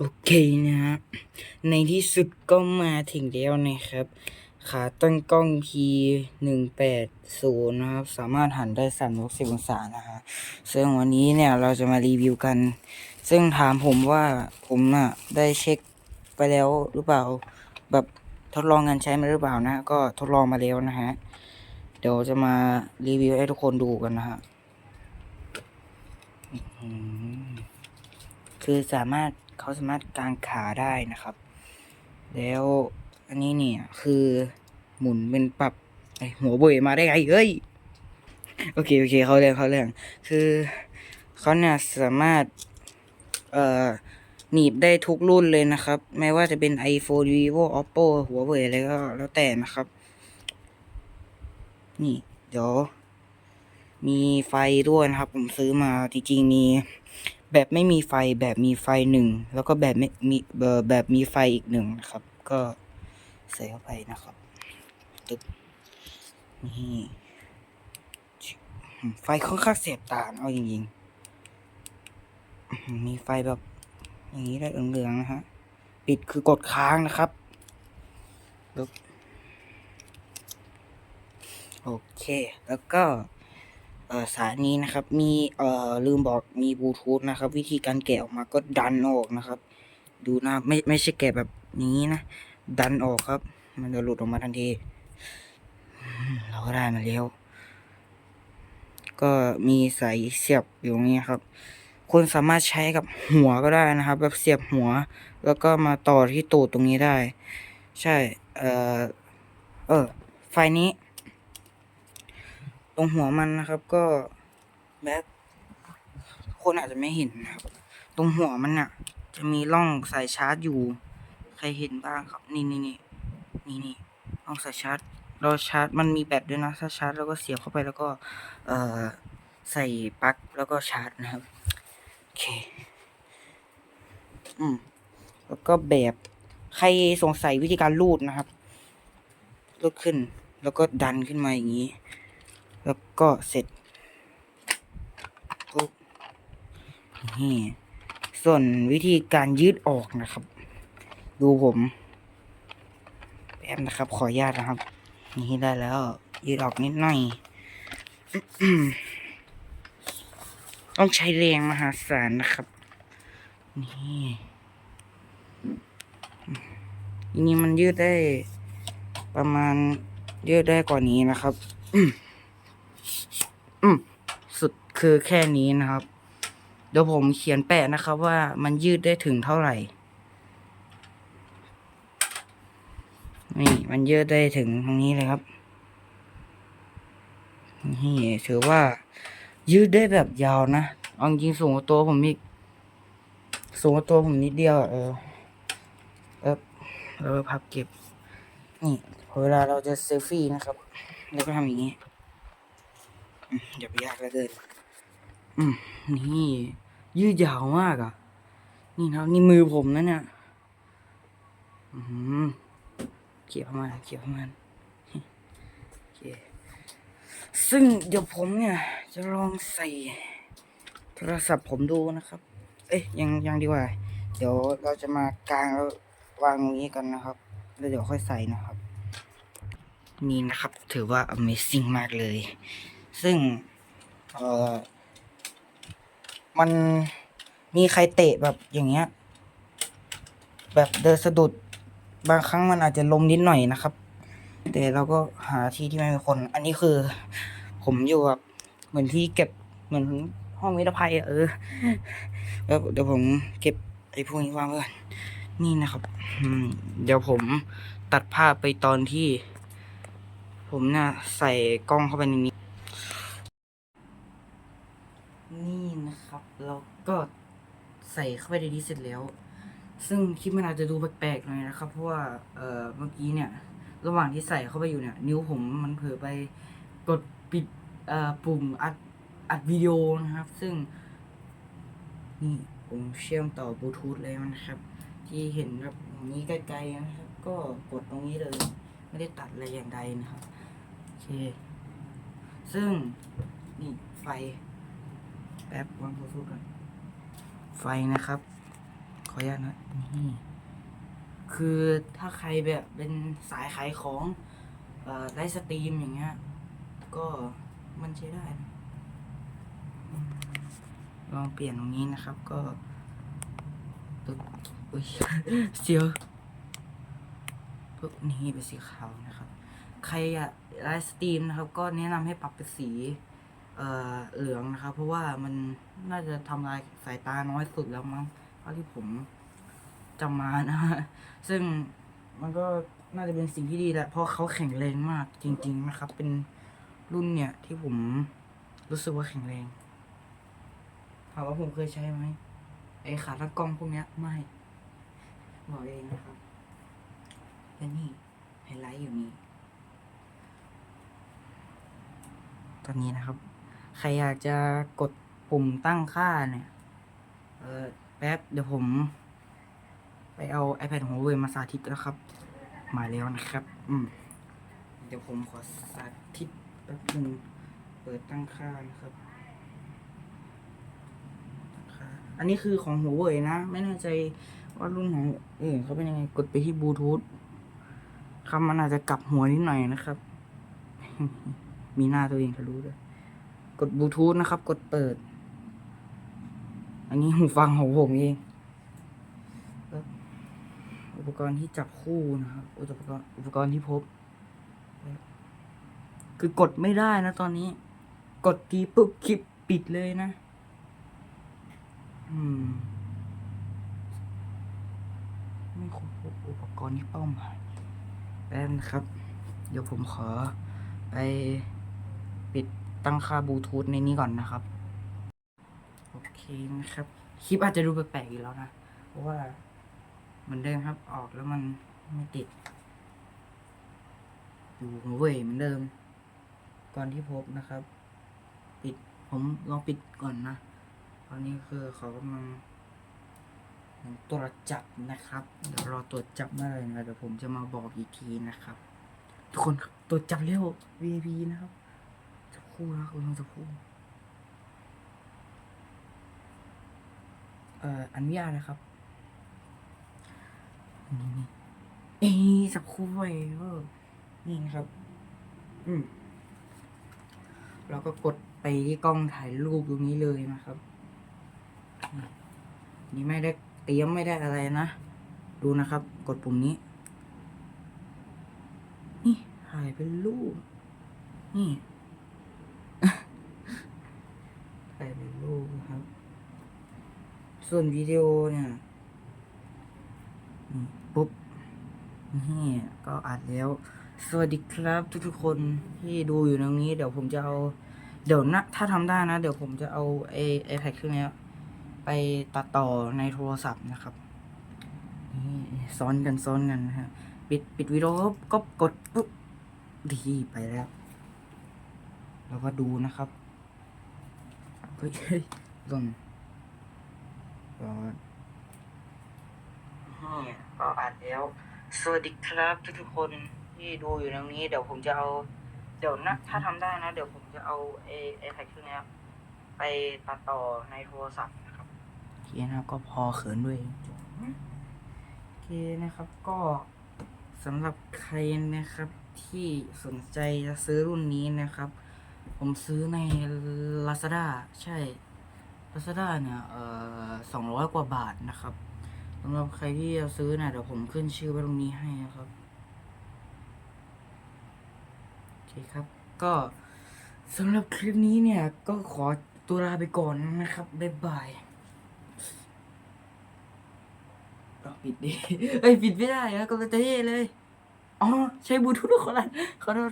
โอเคนะฮะในที่สุดก็มาถึงแล้วนะครับ ขาตั้งกล้อง P หนึ่งแปดศูนย์นะครับ สามารถหันได้สามร้อยสิบองศานะฮะซึ่งวันนี้เนี่ยเราจะมารีวิวกัน ซึ่งถามผมว่าผมน่ะได้เช็คไปแล้วหรือเปล่า แบบทดลองงานใช้มาหรือเปล่านะ ก็ทดลองมาแล้วนะฮะ เดี๋ยวจะมารีวิวให้ทุกคนดูกันนะฮะคือสามารถ เขาสามารถกางขาได้นะครับ แล้วอันนี้เนี่ยคือหมุนเป็นปรับไอหัวเบยมาได้ไงเฮ้ยโอเคโอเคเขาเรื่องเขาเรื่องคือเขาเนี่ยสามารถเอ่อหนีบได้ทุกรุ่นเลยนะครับ ไม่ว่าจะเป็น iPhone vivo oppo หัวเว่ยอะไรก็แล้วแต่นะครับ นี่ เดี๋ยว มีไฟด้วยนะครับ ผมซื้อมาจริงๆมี แบบไม่มีไฟแบบมีไฟหนึ่งแล้วก็แบบไม่มีเอ่อแบบมีไฟอีกหนึ่งนะครับ ก็ใส่เข้าไปนะครับตึ๊บนี่ไฟค่อนข้างเสียบตานเอาจริงๆมีไฟแบบอย่างนี้ได้เหลืองๆนะฮะปิดคือกดค้างนะครับปึ๊บโอเค แล้วก็ สายนี้นะครับ มีเอ่อลืมบอกมีบลูทูธนะครับ วิธีการแกะออกมาก็ดันออกนะครับ ดูนะไม่ไม่ใช่แกะแบบนี้นะ ดันออกครับ มันจะหลุดออกมาทันที เราก็ได้มาแล้ว ก็มีสายเสียบอยู่ตรงนี้ครับคุณสามารถใช้กับหัวก็ได้นะครับ แบบเสียบหัว แล้วก็มาต่อที่ตูดตรงนี้ได้ ใช่ เอ่อเออ ไฟนี้ ตรงหัวมันนะครับ ก็แบบคนอาจจะไม่เห็นนะครับ ตรงหัวมันน่ะจะมีร่องสายชาร์จอยู่ ใครเห็นบ้างครับ นี่นี่นี่นี่นี่ร่องสายชาร์จ เราชาร์จมันมีแบตด้วยนะ ถ้าชาร์จแล้วก็เสียบเข้าไปแล้วก็ เอ่อใส่ปลั๊กแล้วก็ชาร์จนะครับโอเค อืมแล้วก็แบบใครสงสัยวิธีการรูดนะครับรูดขึ้น แล้วก็ดันขึ้นมาอย่างนี้ แล้วก็เสร็จปุ๊บนี่ส่วนวิธีการยืดออกนะครับ ดูผมแป๊บนะครับ ขออนุญาตนะครับ นี่ได้แล้ว ยืดออกนิดหน่อยต้องใช้แรงมหาศาลนะครับ นี่ทีนี้มันยืดได้ประมาณยืดได้กว่านี้นะครับ อืมสุดคือแค่นี้นะครับ เดี๋ยวผมเขียนแปะนะครับว่ามันยืดได้ถึงเท่าไหร่ นี่มันยืดได้ถึงตรงนี้เลยครับ นี่ถือว่า ยืดได้แบบยาวนะเอาจริงสูงกว่าตัวผมอีกสูงกว่าตัวผมนิดเดียวเออเออเราพับเก็บ นี่เวลาเราจะเซลฟี่นะครับเราก็ทำอย่างนี้ อย่าไปยากเหลือเกินอืมนี่ ยืดยาวมากอะ นี่นะครับนี่มือผมนะเนี่ยอืมเกี่ยวมาเกี่ยวมาโอเคซึ่งเดี๋ยวผมเนี่ย จะลองใส่ โทรศัพท์ผมดูนะครับ เอ้ยยังยังดีกว่า เดี๋ยวเราจะมากลางแล้ววางตรงนี้กันนะครับ แล้วเดี๋ยวค่อยใส่นะครับ นี่นะครับ ถือว่า Amazing มากเลย ซึ่งเออมันมีใครเตะแบบอย่างเงี้ย แบบเดินสะดุดบางครั้งมันอาจจะล้มนิดหน่อยนะครับ แต่เราก็หาที่ที่ไม่มีคน อันนี้คือ ผมอยู่แบบเหมือนที่เก็บเหมือนห้องวิทยภัยอะเออแล้วเดี๋ยวผมเก็บไอ้พวกนี้วางไว้ก่อนนี่นะครับเดี๋ยวผมตัดภาพไปตอนที่ ผมน่ะใส่กล้องเข้าไปในนี้ นี่นะครับเราก็ใส่เข้าไปในนี้เสร็จแล้ว ซึ่งคลิปมันอาจจะดูแปลกๆหน่อยนะครับ เพราะว่าเอ่อเมื่อกี้เนี่ย ระหว่างที่ใส่เข้าไปอยู่เนี่ย นิ้วผมมันเผลอไปกดปิดเอ่อปุ่มอัดอัดวิดีโอนะครับ ซึ่ง นี่ผมเชื่อมต่อบลูทูธเลยนะครับ ที่เห็นแบบนี้ไกลๆนะครับ ก็กดตรงนี้เลย ไม่ได้ตัดอะไรอย่างใดนะครับ โอเค ซึ่ง นี่ไฟ แป๊บวางบลูทูธก่อนไฟนะครับขอออนุญาตนะนี่คือถ้าใครแบบเป็นสายขายของเอ่อไลฟ์สตรีมอย่างเงี้ย ก็มันใช้ได้นะอืมลองเปลี่ยนตรงนี้นะครับ ก็ปึ๊บอุ๊ยเสียวปึ๊บนี่เป็นสีขาวนะครับ ใครอะไลฟ์สตรีมนะครับ ก็แนะนำให้ปรับเป็นสี เอ่อเหลืองนะครับ เพราะว่ามันน่าจะทำลายสายตาน้อยสุดแล้วมั้งเท่าที่ผมจำมานะซึ่งมันก็น่าจะเป็นสิ่งที่ดีแหละเพราะเขาแข็งแรงมากจริง ๆ นะครับ เป็นรุ่นเนี่ยที่ผมรู้สึกว่าแข็งแรงถามว่าผมเคยใช้ไหมไอ้ขาตั้งกล้องพวกเนี้ยไม่บอกเองนะครับและนี่ไฮไลท์อยู่นี่ตอนนี้นะครับ ใครอยากจะกดปุ่มตั้งค่าเนี่ยเออแป๊บเดี๋ยวผม ไปเอา iPad ของเวยมาสาธิตแล้วครับ มาแล้วนะครับ อืม เดี๋ยวผมขอสาธิตแป๊บนึงเปิดตั้งค่านะครับ อันนี้คือของหัวเว่ยนะ ไม่แน่ใจว่ารุ่นของอื่นเขาเป็นยังไง กดไปที่บลูทูธคำมันอาจจะกลับหัวนิดหน่อยนะครับ มีหน้าตัวเองทะลุด้วย กดบลูทูธนะครับ กดเปิด อันนี้หูฟังของผมเองอุปกรณ์ที่จับคู่นะครับ อุปกรณ์อุปกรณ์ที่พบ คือกดไม่ได้นะตอนนี้ กดทีปุ๊บคลิปปิดเลยนะ อืมไม่ครบอุปกรณ์ที่เป้าหมายแป๊บนะครับ เดี๋ยวผมขอไปปิด ตั้งค่าบลูทูธในนี้ก่อนนะครับ โอเคนะครับ คลิปอาจจะดูแปลกๆอีกแล้วนะ เพราะว่าเหมือนเดิมครับออกแล้วมันไม่ติด อยู่หัวเว่ยเหมือนเดิมก่อนที่พบนะครับ ปิดผมลองปิดก่อนนะ ตอนนี้คือเขากำลังตรวจจับนะครับ เดี๋ยวรอตรวจจับเมื่อไหร่นะเดี๋ยวผมจะมาบอกอีกทีนะครับ ทุกคนครับตรวจจับเร็ว VIP นะครับ จะพูดนะคุณต้งจะพูดเอ่ออนุญาตนะครับนี่นี่เอ้ยสักคู่ไว้เออนี่นะครับ อืมเราก็กดไปที่กล้องถ่ายรูปตรงนี้เลยนะครับนี่นี่ไม่ได้เตรียมไม่ได้อะไรนะ ดูนะครับ กดปุ่มนี้ นี่ถ่ายเป็นรูป นี่ ถ่ายเป็นรูปนะครับ ส่วนวิดีโอเนี่ยปุ๊บนี่ก็อัดแล้ว สวัสดีครับ ทุกๆคนที่ดูอยู่ตรงนี้ เดี๋ยวผมจะเอา เดี๋ยวนะ ถ้าทำได้นะ เดี๋ยวผมจะเอาไอไอแพดเครื่องนี้ไปตัดต่อในโทรศัพท์นะครับนี่ซ้อนกันซ้อนกันนะฮะปิดปิดวิดีโอก็กดปุ๊บดีไปแล้ว แล้วก็ดูนะครับ เฮ้ยเฮ้ยหล่นก่อนนี่ก็อัดแล้ว สวัสดีครับทุกๆคนที่ดูอยู่ตรงนี้ เดี๋ยวผมจะเอา เดี๋ยวนะ ถ้าทำได้นะ เดี๋ยวผมจะเอาไอไอแพดเครื่องเนี้ยไปตัดต่อในโทรศัพท์นะครับโอเคนะครับก็พอเขินด้วยโอเคนะครับก็สำหรับใครนะครับที่สนใจจะซื้อรุ่นนี้นะครับ ผมซื้อใน Lazada ใช่ Lazada เนี่ยเอ่อสองร้อยกว่าบาทนะครับสำหรับใครที่จะซื้อเนี่ยเดี๋ยวผมขึ้นชื่อไว้ตรงนี้ให้นะครับโอเคครับ ก็สำหรับคลิปนี้เนี่ย ก็ขอตัวลาไปก่อนนะครับ บ๊ายบายปิดดิเอ้ยปิดไม่ได้นะก็จะเท่เลย อ๋อ ใช้บลูทูธคนละขอโทษ